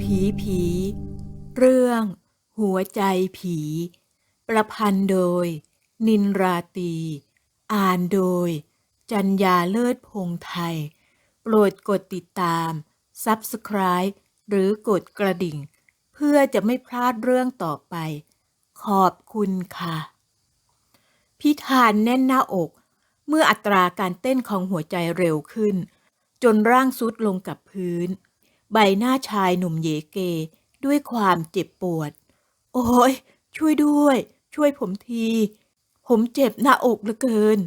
ผีผี เรื่อง หัวใจผี ประพันธ์โดย นินราตี อ่านโดย จัญญาเลิศพงไทย โปรดกดติดตาม Subscribe หรือกดกระดิ่ง เพื่อจะไม่พลาดเรื่องต่อไป ขอบคุณค่ะ พิธานแน่นหน้าอก เมื่ออัตราการเต้นของหัวใจเร็วขึ้น จนร่างซุดลงกับพื้น ใบหน้าชายหนุ่มเยเก ด้วยความเจ็บปวด โอ้ยช่วยด้วย ช่วยผมที ผมเจ็บหน้าอกเหลือเกิน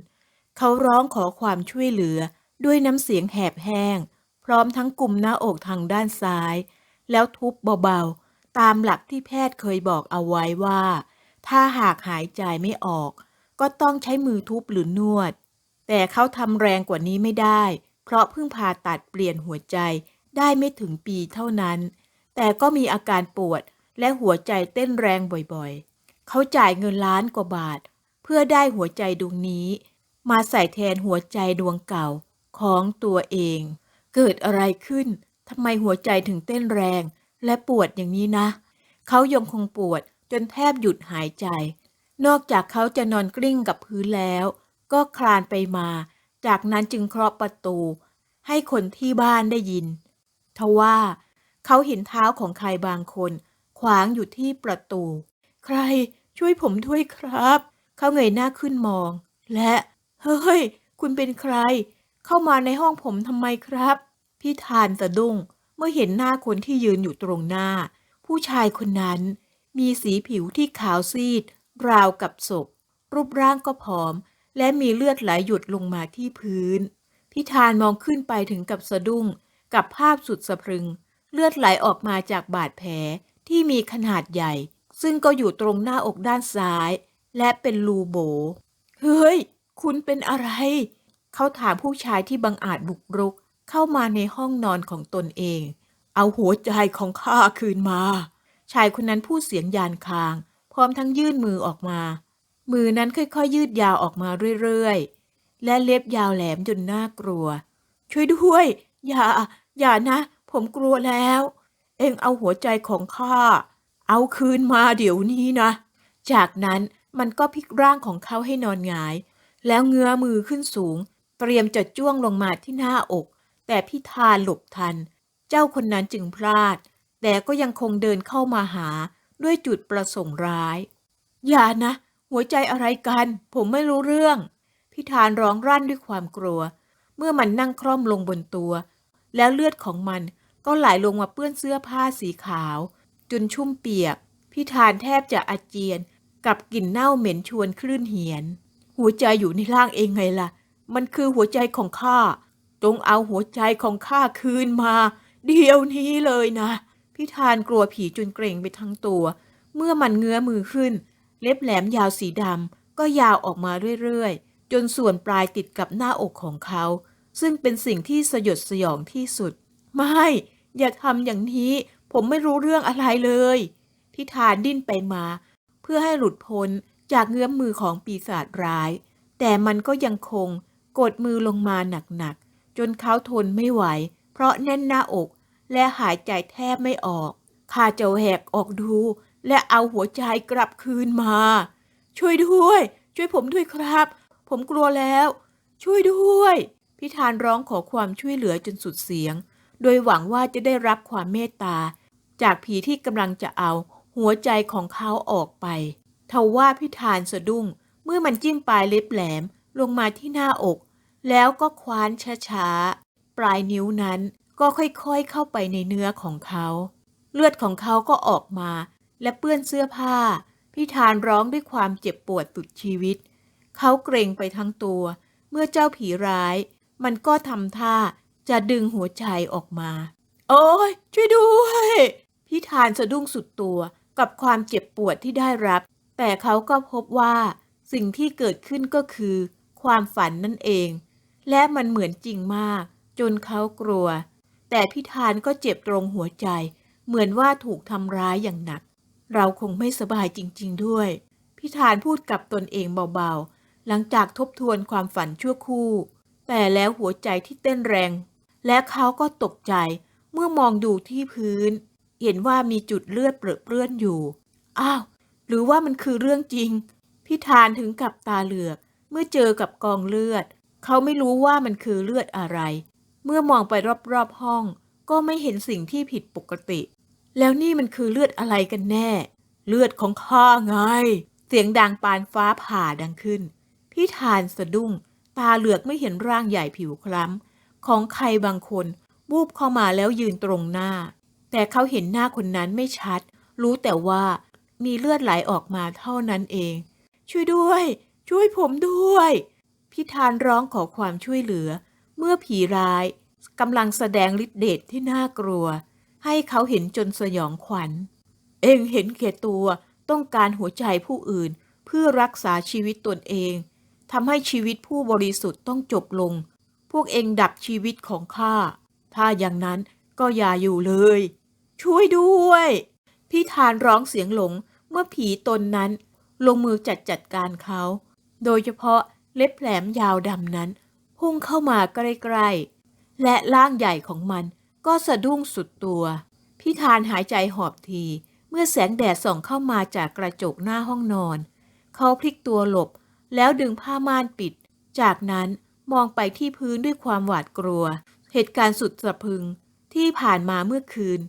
เขาร้องขอความช่วยเหลือด้วยน้ำเสียงแหบแห้ง พร้อมทั้งกลุ่มหน้าอกทางด้านซ้าย แล้วทุบเบาๆ ตามหลักที่แพทย์เคยบอกเอาไว้ว่า ถ้าหากหายใจไม่ออก ก็ต้องใช้มือทุบหรือนวด แต่เขาทำแรงกว่านี้ไม่ได้ เพราะเพิ่งผ่าตัดเปลี่ยนหัวใจ ได้ไม่ถึงปีเท่านั้น แต่ก็มีอาการปวดและหัวใจเต้นแรงบ่อยๆ เขาจ่ายเงินล้านกว่าบาท เพื่อได้หัวใจดวงนี้ มาใส่แทนหัวใจดวงเก่าของตัวเอง เกิดอะไรขึ้นทำไมหัวใจถึงเต้นแรง และปวดอย่างนี้นะ เขายังคงปวดจนแทบหยุดหายใจ นอกจากเขาจะนอนกลิ้งกับพื้นแล้ว ก็คลานไปมา จากนั้นจึงเคาะประตู ให้คนที่บ้านได้ยิน ทว่าเขาเห็นเท้าของใครบางคน ขวางอยู่ที่ประตู ใครช่วยผมด้วยครับ เขาเงยหน้าขึ้นมอง และ เฮ้ย คุณเป็นใคร เข้ามาในห้องผมทำไมครับ พี่ทานสะดุ้งเมื่อเห็นหน้าคนที่ยืนอยู่ตรงหน้า ผู้ชายคนนั้น มีสีผิวที่ขาวซีด ราวกับศพ รูปร่างก็ผอม และมีเลือดไหลหยดลงมาที่พื้นพี่ทานมองขึ้นไปถึงกับสะดุ้ง กับภาพสุดสะพรึง เลือดไหลออกมาจากบาดแผลที่มีขนาดใหญ่ ซึ่งก็อยู่ตรงหน้าอกด้านซ้าย และเป็นรูโบ เฮ้ย คุณเป็นอะไร เขาถามผู้ชายที่บังอาจบุกรุก เข้ามาในห้องนอนของตนเอง เอาหัวใจของข้าคืนมา ชายคนนั้นพูดเสียงยานคาง พร้อมทั้งยื่นมือออกมา มือนั้นค่อยๆ ยืดยาวออกมาเรื่อยๆ และเล็บยาวแหลมจนน่ากลัว ช่วยด้วย อย่า อย่านะ ผมกลัวแล้ว เอ็งเอาหัวใจของข้า เอาคืนมาเดี๋ยวนี้นะ จากนั้นมันก็พลิกร่างของเขาให้นอนหงาย แล้วเงื้อมือขึ้นสูง เตรียมจะจ้วงลงมาที่หน้าอก แต่พิธานหลบทัน เจ้าคนนั้นจึงพลาด แต่ก็ยังคงเดินเข้ามาหาด้วยจุดประสงค์ร้าย อย่านะ หัวใจอะไรกัน ผมไม่รู้เรื่อง พิธานร้องรั่นด้วยความกลัว เมื่อมันนั่งคร่อมลงบนตัว แล้วเลือดของมันก็ไหลลงมาเปื้อนเสื้อผ้าสีขาว จนชุ่มเปียก พิธานแทบจะอาเจียน กับกลิ่นเน่าเหม็นชวนคลื่นเหียน หัวใจอยู่ในร่างเองไงล่ะ มันคือหัวใจของข้า จงเอาหัวใจของข้าคืนมา เดี๋ยวนี้เลยนะ พิธานกลัวผีจนเกรงไปทั้งตัว เมื่อมันเงื้อมือขึ้น เล็บแหลมยาวสีดำก็ยาวออกมาเรื่อยๆ จนส่วนปลายติดกับหน้าอกของเขา ซึ่งเป็นสิ่งที่สยดสยองที่สุด ไม่ อย่าทำอย่างนี้ ผมไม่รู้เรื่องอะไรเลยพิธานดิ้นไปมา เพื่อให้หลุดพ้นจากเงื้อมมือของปีศาจร้าย แต่มันก็ยังคงกดมือลงมาหนักๆ จนเขาทนไม่ไหว เพราะแน่นหน้าอก และหายใจแทบไม่ออกข้าจะแหกออกดู และเอาหัวใจกลับคืนมา ช่วยด้วย ช่วยผมด้วยครับ ผมกลัวแล้ว ช่วยด้วย พิธานร้องขอความช่วยเหลือจนสุดเสียง โดยหวังว่าจะได้รับความเมตตา จากผีที่กำลังจะเอาหัวใจของเขาออกไปทว่าพิธานสะดุ้ง เมื่อมันจิ้มปลายเล็บแหลมลงมาที่หน้าอก แล้วก็คว้านช้าๆ ปลายนิ้วนั้นก็ค่อยๆเข้าไปในเนื้อของเขา เลือดของเขาก็ออกมา และเปื้อนเสื้อผ้า พิธานร้องด้วยความเจ็บปวดสุดชีวิต เขาเกรงไปทั้งตัว เมื่อเจ้าผีร้าย มันก็ทำท่าจะดึงหัวใจออกมา โอ้ยช่วยด้วย พิธานสะดุ้งสุดตัวกับความเจ็บปวดที่ได้รับ แต่เขาก็พบว่าสิ่งที่เกิดขึ้นก็คือ ความฝันนั่นเอง และมันเหมือนจริงมาก จนเขากลัว แต่พิธานก็เจ็บตรงหัวใจ เหมือนว่าถูกทำร้ายอย่างหนัก เราคงไม่สบายจริง ๆ ด้วย พิธานพูดกับตนเองเบาๆ หลังจากทบทวนความฝันชั่วคู่ แต่แล้วหัวใจที่เต้นแรง และเขาก็ตกใจเมื่อมองดูที่พื้น เห็นว่ามีจุดเลือดเปรอะเปื้อนอยู่ อ้าว หรือว่ามันคือเรื่องจริงพี่ทานถึงกับตาเหลือก เมื่อเจอกับกองเลือด เขาไม่รู้ว่ามันคือเลือดอะไร เมื่อมองไปรอบๆห้อง ก็ไม่เห็นสิ่งที่ผิดปกติ แล้วนี่มันคือเลือดอะไรกันแน่ เลือดของข้าไง เสียงดังปานฟ้าผ่าดังขึ้นพี่ทานสะดุ้ง ตาเหลือกไม่เห็นร่างใหญ่ผิวคล้ำ ของใครบางคนวูบเข้ามาแล้วยืนตรงหน้า แต่เขาเห็นหน้าคนนั้นไม่ชัด รู้แต่ว่ามีเลือดไหลออกมาเท่านั้นเอง ช่วยด้วย ช่วยผมด้วยพี่ทานร้องขอความช่วยเหลือ เมื่อผีร้ายกำลังแสดงฤทธิ์เดชที่น่ากลัว ให้เขาเห็นจนสยองขวัญ เองเห็นแก่ตัวต้องการหัวใจผู้อื่น เพื่อรักษาชีวิตตนเอง ทำให้ชีวิตผู้บริสุทธิ์ต้องจบลง พวกเองดับชีวิตของข้า ถ้าอย่างนั้นก็อย่าอยู่เลย ช่วยด้วย พี่ทานร้องเสียงหลงเมื่อผีตนนั้น ลงมือจัดจัดการเขา โดยเฉพาะเล็บแหลมยาวดำนั้น พุ่งเข้ามาใกล้ๆ และร่างใหญ่ของมันก็สะดุ้งสุดตัว พี่ทานหายใจหอบที เมื่อแสงแดดส่องเข้ามาจากกระจกหน้าห้องนอน เขาพลิกตัวหลบ แล้วดึงผ้าม่านปิด จากนั้นมองไปที่พื้นด้วยความหวาดกลัว เหตุการณ์สุดสะพึงที่ผ่านมาเมื่อคืน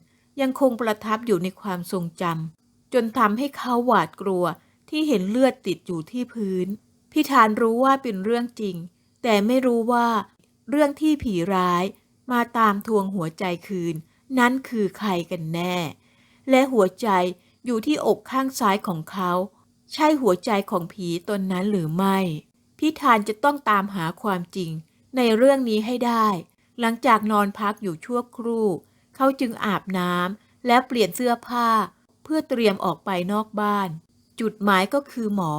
ยังคงประทับอยู่ในความทรงจำจนทำให้เขาหวาดกลัวที่เห็นเลือดติดอยู่ที่พื้นพี่ทานรู้ว่าเป็นเรื่องจริง แต่ไม่รู้ว่า เรื่องที่ผีร้ายมาตามทวงหัวใจคืน นั้นคือใครกันแน่ และหัวใจอยู่ที่อกข้างซ้ายของเขา ใช่หัวใจของผีตนนั้นหรือไม่ พี่ทานจะต้องตามหาความจริง ในเรื่องนี้ให้ได้ หลังจากนอนพักอยู่ชั่วครู่ เขาจึงอาบน้ำและเปลี่ยนเสื้อผ้า เพื่อเตรียมออกไปนอกบ้าน จุดหมายก็คือหมอ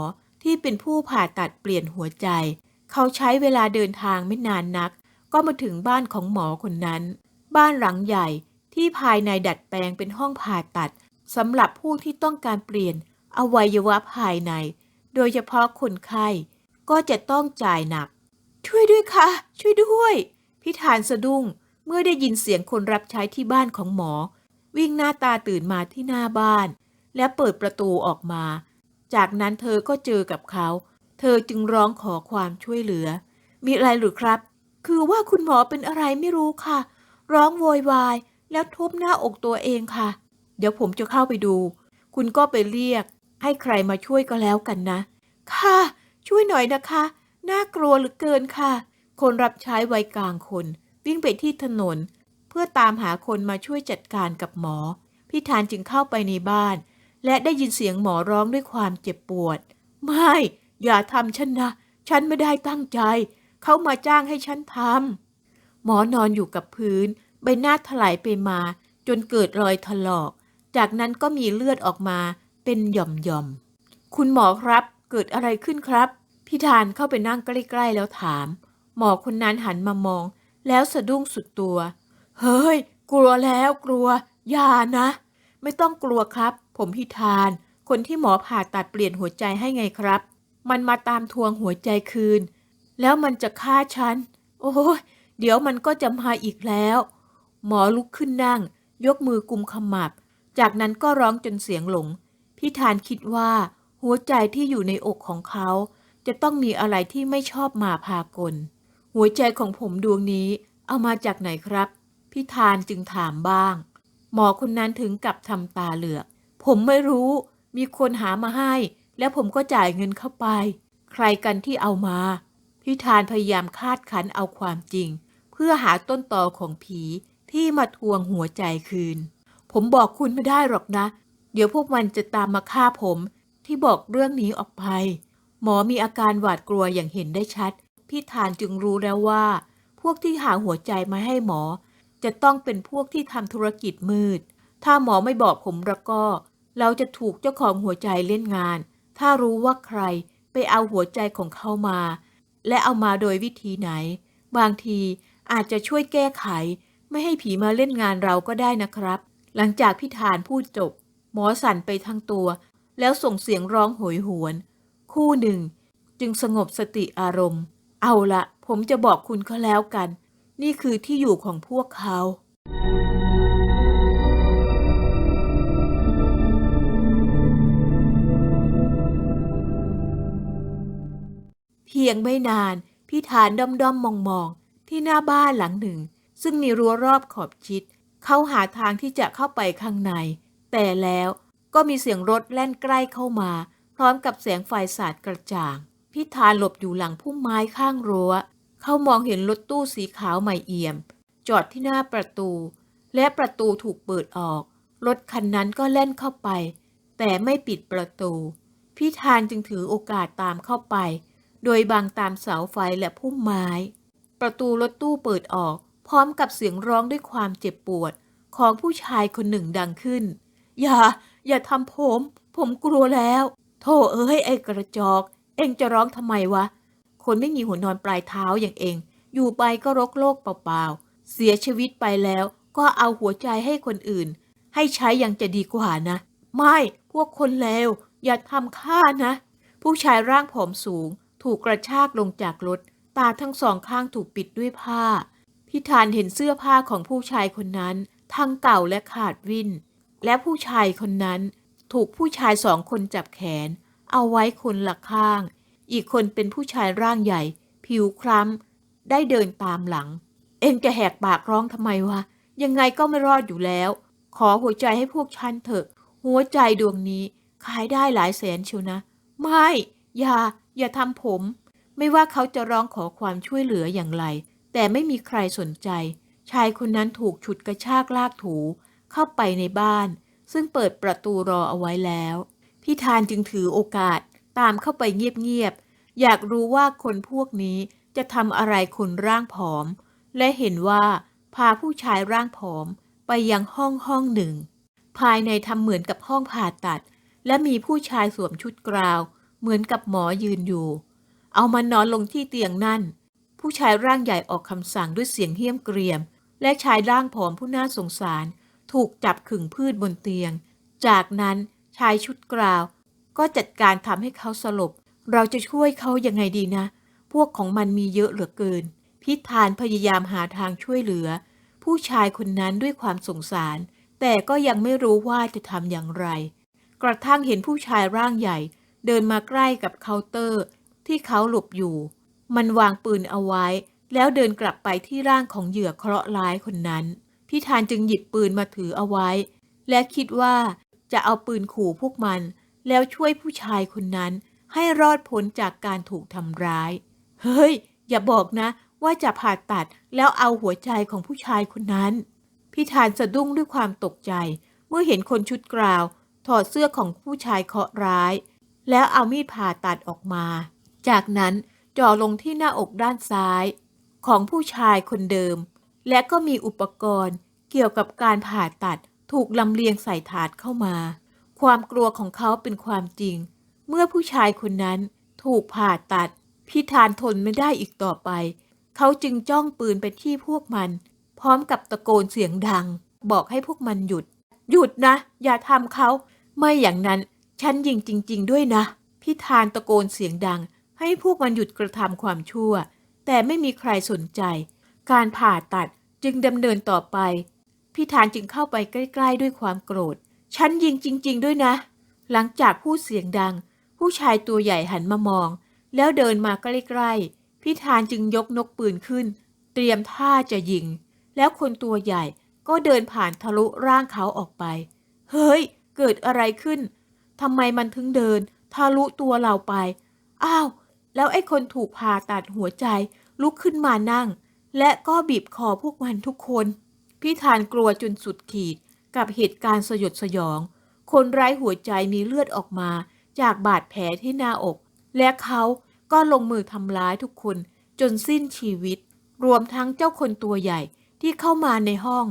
ที่เป็นผู้ผ่าตัดเปลี่ยนหัวใจ เขาใช้เวลาเดินทางไม่นานนัก ก็มาถึงบ้านของหมอคนนั้น บ้านหลังใหญ่ที่ภายในดัดแปลงเป็นห้องผ่าตัดสำหรับผู้ที่ต้องการเปลี่ยน อวัยวะภายใน โดยเฉพาะคนไข้ก็จะต้องจ่ายหนัก ช่วยด้วยค่ะ ช่วยด้วย พิธานสะดุ้งเมื่อได้ยินเสียงคนรับใช้ที่บ้านของหมอ วิ่งหน้าตาตื่นมาที่หน้าบ้าน และเปิดประตูออกมา จากนั้นเธอก็เจอกับเขา เธอจึงร้องขอความช่วยเหลือ มีอะไรหรือครับ คือว่าคุณหมอเป็นอะไรไม่รู้ค่ะ ร้องโวยวาย แล้วทุบหน้าอกตัวเองค่ะ เดี๋ยวผมจะเข้าไปดู คุณก็ไปเรียก ให้ใครมาช่วยก็แล้วกันนะ ค่ะ ช่วยหน่อยนะคะ น่ากลัวเหลือเกินค่ะ คนรับใช้วัยกลางคน วิ่งไปที่ถนน เพื่อตามหาคนมาช่วยจัดการกับหมอ พี่ทานจึงเข้าไปในบ้าน และได้ยินเสียงหมอร้องด้วยความเจ็บปวด ไม่ อย่าทำฉันนะ ฉันไม่ได้ตั้งใจ เขามาจ้างให้ฉันทำหมอนอนอยู่กับพื้น ใบหน้าถลายไปมา จนเกิดรอยถลอก จากนั้นก็มีเลือดออกมา เป็นหย่อมๆ คุณหมอครับ เกิดอะไรขึ้นครับ พี่ทานเข้าไปนั่งใกล้ๆแล้วถาม หมอคนนั้นหันมามอง แล้วสะดุ้งสุดตัว เฮ้ย กลัวแล้วกลัว อย่านะ ไม่ต้องกลัวครับ ผมพี่ทาน คนที่หมอผ่าตัดเปลี่ยนหัวใจให้ไงครับ มันมาตามทวงหัวใจคืน แล้วมันจะฆ่าฉัน โอ้ยเดี๋ยวมันก็จะมาอีกแล้ว หมอลุกขึ้นนั่ง ยกมือกุมขมับ จากนั้นก็ร้องจนเสียงหลง พี่ทานคิดว่า หัวใจที่อยู่ในอกของเขา จะต้องมีอะไรที่ไม่ชอบมาพากล หัวใจของผมดวงนี้เอามาจากไหนครับ พี่ทานจึงถามบ้าง หมอคนนั้นถึงกับทำตาเหลือก ผมไม่รู้มีคนหามาให้ แล้วผมก็จ่ายเงินเข้าไป ใครกันที่เอามา พี่ทานพยายามคาดคันเอาความจริง เพื่อหาต้นตอของผีที่มาทวงหัวใจคืน ผมบอกคุณไม่ได้หรอกนะ เดี๋ยวพวกมันจะตามมาฆ่าผมที่บอกเรื่องนี้ออกไป หมอมีอาการหวาดกลัวอย่างเห็นได้ชัด พี่ทานจึงรู้แล้วว่า พวกที่หาหัวใจมาให้หมอ จะต้องเป็นพวกที่ทำธุรกิจมืด ถ้าหมอไม่บอกผมแล้วก็ เราจะถูกเจ้าของหัวใจเล่นงาน ถ้ารู้ว่าใครไปเอาหัวใจของเขามา และเอามาโดยวิธีไหน บางทีอาจจะช่วยแก้ไข ไม่ให้ผีมาเล่นงานเราก็ได้นะครับ หลังจากพี่ทานพูดจบ มอสั่นไปทั้งตัว แล้วส่งเสียงร้องโหยหวน คู่หนึ่ง จึงสงบสติอารมณ์ เอาละผมจะบอกคุณก็แล้วกัน นี่คือที่อยู่ของพวกเขาเพียงไม่นาน พี่ฐานด้อมด้อมมองมองที่หน้าบ้านหลังหนึ่ง ซึ่งมีรั้วรอบขอบชิด เขาหาทางที่จะเข้าไปข้างใน แต่แล้วก็มีเสียงรถแล่นใกล้เข้ามา พร้อมกับแสงไฟสาดกระจ่างพี่ทานหลบอยู่หลังพุ่มไม้ข้างรั้ว เขามองเห็นรถตู้สีขาวใหม่เอี่ยม จอดที่หน้าประตู และประตูถูกเปิดออก รถคันนั้นก็แล่นเข้าไป แต่ไม่ปิดประตูพี่ทานจึงถือโอกาสตามเข้าไป โดยบังตามเสาไฟและพุ่มไม้ ประตูรถตู้เปิดออก พร้อมกับเสียงร้องด้วยความเจ็บปวด ของผู้ชายคนหนึ่งดังขึ้น อย่า อย่าทำผม ผมกลัวแล้ว โธ่เอ้ยไอ้กระจอก เองจะร้องทำไมวะ คนไม่มีหัวนอนปลายเท้าอย่างเอง อยู่ไปก็รกโลกเปล่าๆ เสียชีวิตไปแล้ว ก็เอาหัวใจให้คนอื่น ให้ใช้ยังจะดีกว่านะ ไม่ พวกคนเลว อย่าทำข้านะ ผู้ชายร่างผอมสูง ถูกกระชากลงจากรถ ตาทั้งสองข้างถูกปิดด้วยผ้า พิธานเห็นเสื้อผ้าของผู้ชายคนนั้น ทั้งเก่าและขาดวิน และผู้ชายคนนั้นถูกผู้ชายสองคนจับแขน เอาไว้คนละข้าง อีกคนเป็นผู้ชายร่างใหญ่ ผิวคล้ำ ได้เดินตามหลัง เอ็งจะแหกปากร้องทำไมวะ ยังไงก็ไม่รอดอยู่แล้ว ขอหัวใจให้พวกฉันเถอะ หัวใจดวงนี้ขายได้หลายแสนเชียวนะ ไม่ อย่า อย่าทำผม ไม่ว่าเขาจะร้องขอความช่วยเหลืออย่างไร แต่ไม่มีใครสนใจ ชายคนนั้นถูกฉุดกระชากลากถู เข้าไปในบ้าน ซึ่งเปิดประตูรอเอาไว้แล้ว พี่ทานจึงถือโอกาสตามเข้าไปเงียบๆ อยากรู้ว่าคนพวกนี้จะทำอะไรคนร่างผอม และเห็นว่าพาผู้ชายร่างผอมไปยังห้องห้องหนึ่ง ภายในทำเหมือนกับห้องผ่าตัด และมีผู้ชายสวมชุดกราว เหมือนกับหมอยืนอยู่ เอามันนอนลงที่เตียงนั่น ผู้ชายร่างใหญ่ออกคำสั่งด้วยเสียงเหี้ยมเกรียม และชายร่างผอมผู้น่าสงสาร ถูกจับขึงพืชบนเตียง จากนั้นชายชุดกราว ก็จัดการทำให้เขาสลบ เราจะช่วยเขายังไงดีนะ พวกของมันมีเยอะเหลือเกิน พิธานพยายามหาทางช่วยเหลือ ผู้ชายคนนั้นด้วยความสงสาร แต่ก็ยังไม่รู้ว่าจะทำอย่างไร กระทั่งเห็นผู้ชายร่างใหญ่ เดินมาใกล้กับเคาน์เตอร์ ที่เขาหลบอยู่ มันวางปืนเอาไว้ แล้วเดินกลับไปที่ร่างของเหยื่อเคราะห์ร้ายคนนั้น พิธานจึงหยิบปืนมาถือเอาไว้ และคิดว่าจะเอาปืนขู่พวกมัน แล้วช่วยผู้ชายคนนั้น ให้รอดพ้นจากการถูกทำร้าย เฮ้ย อย่าบอกนะ ว่าจะผ่าตัดแล้วเอาหัวใจของผู้ชายคนนั้นพิธานสะดุ้งด้วยความตกใจ เมื่อเห็นคนชุดกราว ถอดเสื้อของผู้ชายเคาะร้าย แล้วเอามีดผ่าตัดออกมา จากนั้นจ่อลงที่หน้าอกด้านซ้าย ของผู้ชายคนเดิม และก็มีอุปกรณ์เกี่ยวกับการผ่าตัดถูกลำเลียงใส่ถาดเข้ามา ความกลัวของเขาเป็นความจริง เมื่อผู้ชายคนนั้นถูกผ่าตัด พิธานทนไม่ได้อีกต่อไป เขาจึงจ้องปืนไปที่พวกมัน พร้อมกับตะโกนเสียงดัง บอกให้พวกมันหยุด หยุดนะ อย่าทำเขา ไม่อย่างนั้น ฉันยิงจริง ๆ ด้วยนะ พิธานตะโกนเสียงดัง ให้พวกมันหยุดกระทำความชั่ว แต่ไม่มีใครสนใจ การผ่าตัดจึงดำเนินต่อไปพิธานจึงเข้าไปใกล้ๆด้วยความโกรธ ฉันยิงจริง ๆ ด้วยนะ หลังจากพูดเสียงดัง ผู้ชายตัวใหญ่หันมามอง แล้วเดินมาใกล้ๆพิธานจึงยกนกปืนขึ้น เตรียมท่าจะยิง แล้วคนตัวใหญ่ก็เดินผ่านทะลุร่างเขาออกไป เฮ้ย เกิดอะไรขึ้นทำไมมันถึงเดิน ทะลุตัวเราไป อ้าว แล้วไอ้คนถูกผ่าตัดหัวใจลุกขึ้นมานั่ง และก็บีบคอพวกมันทุกคน พี่ธานกลัวจนสุดขีดกับเหตุการณ์สยดสยอง คนไร้หัวใจมีเลือดออกมา จากบาดแผลที่หน้าอก และเขาก็ลงมือทำร้ายทุกคน จนสิ้นชีวิต รวมทั้งเจ้าคนตัวใหญ่ที่เข้ามาในห้อง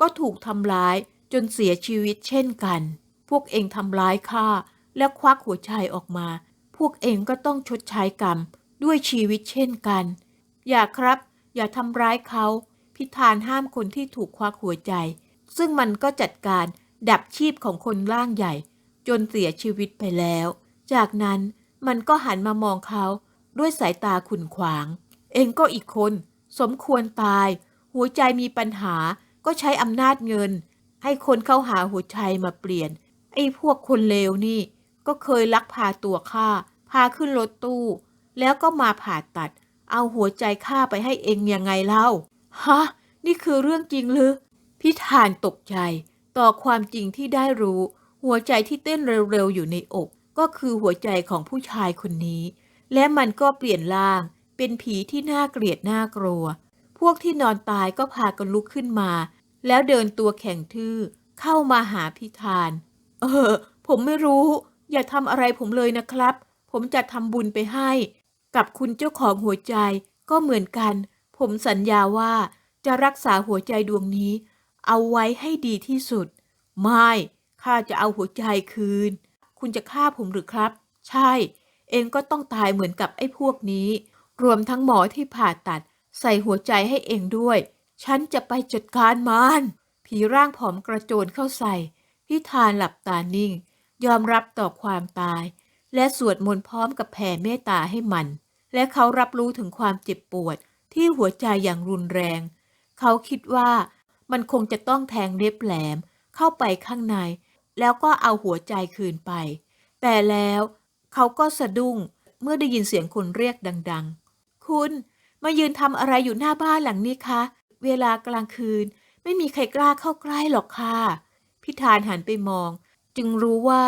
ก็ถูกทำร้ายจนเสียชีวิตเช่นกัน พวกเองทำร้ายข้าและควักหัวใจออกมา พวกเองก็ต้องชดใช้กรรมด้วยชีวิตเช่นกัน อย่าครับ อย่าทำร้ายเขา พิธานห้ามคนที่ถูกควักหัวใจ ซึ่งมันก็จัดการดับชีพของคนร่างใหญ่ จนเสียชีวิตไปแล้ว จากนั้นมันก็หันมามองเขาด้วยสายตาขุ่นขวาง เองก็อีกคน สมควรตาย หัวใจมีปัญหาก็ใช้อำนาจเงิน ให้คนเข้าหาหัวใจมาเปลี่ยน ไอ้พวกคนเลวนี่ ก็เคยลักพาตัวข้าพาขึ้นรถตู้ แล้วก็มาผ่าตัด เอาหัวใจข้าไปให้เองยังไงเล่า ฮะ นี่คือเรื่องจริงหรือ พิธานตกใจต่อความจริงที่ได้รู้ หัวใจที่เต้นเร็วๆอยู่ในอก ก็คือหัวใจของผู้ชายคนนี้ และมันก็เปลี่ยนร่าง เป็นผีที่น่าเกลียดน่ากลัว พวกที่นอนตายก็พากันลุกขึ้นมา แล้วเดินตัวแข็งทื่อ เข้ามาหาพิธาน เออ ผมไม่รู้ อย่าทำอะไรผมเลยนะครับ ผมจะทำบุญไปให้ กับคุณเจ้าของหัวใจก็เหมือนกัน ผมสัญญาว่าจะรักษาหัวใจดวงนี้ เอาไว้ให้ดีที่สุด ไม่ข้าจะเอาหัวใจคืน คุณจะฆ่าผมหรือครับ ใช่ เองก็ต้องตายเหมือนกับไอ้พวกนี้ รวมทั้งหมอที่ผ่าตัด ใส่หัวใจให้เองด้วย ฉันจะไปจัดการมัน ผีร่างผอมกระโจนเข้าใส่ พิธานหลับตานิ่ง ยอมรับต่อความตาย และสวดมนต์พร้อมกับแผ่เมตตาให้มัน และเขารับรู้ถึงความเจ็บปวดที่หัวใจอย่างรุนแรง เขาคิดว่ามันคงจะต้องแทงเล็บแหลมเข้าไปข้างใน แล้วก็เอาหัวใจคืนไป แต่แล้วเขาก็สะดุ้งเมื่อได้ยินเสียงคนเรียกดัง ๆ คุณมายืนทำอะไรอยู่หน้าบ้านหลังนี้คะ เวลากลางคืน ไม่มีใครกล้าเข้าใกล้หรอกค่ะพิธานหันไปมอง จึงรู้ว่า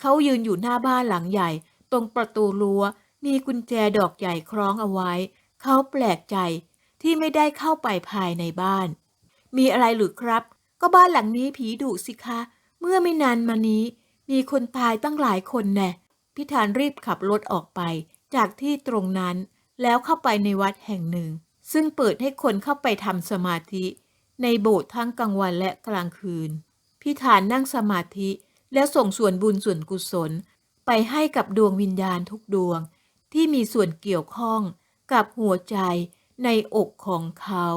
เขายืนอยู่หน้าบ้านหลังใหญ่ ตรงประตูรั้ว มีกุญแจดอกใหญ่คล้องเอาไว้ เขาแปลกใจที่ไม่ได้เข้าไปภายในบ้าน มีอะไรหรือครับ ก็บ้านหลังนี้ผีดุสิคะ เมื่อไม่นานมานี้ มีคนตายตั้งหลายคนแน่พิธานรีบขับรถออกไป จากที่ตรงนั้นแล้วเข้าไปในวัดแห่งหนึ่ง ซึ่งเปิดให้คนเข้าไปทำสมาธิ ในโบสถ์ทั้งกลางวันและกลางคืน พิธานนั่งสมาธิแล้วส่งส่วนบุญส่วนกุศล ไปให้กับดวงวิญญาณทุกดวง ที่มีส่วนเกี่ยวข้องกับหัวใจในอกของเขา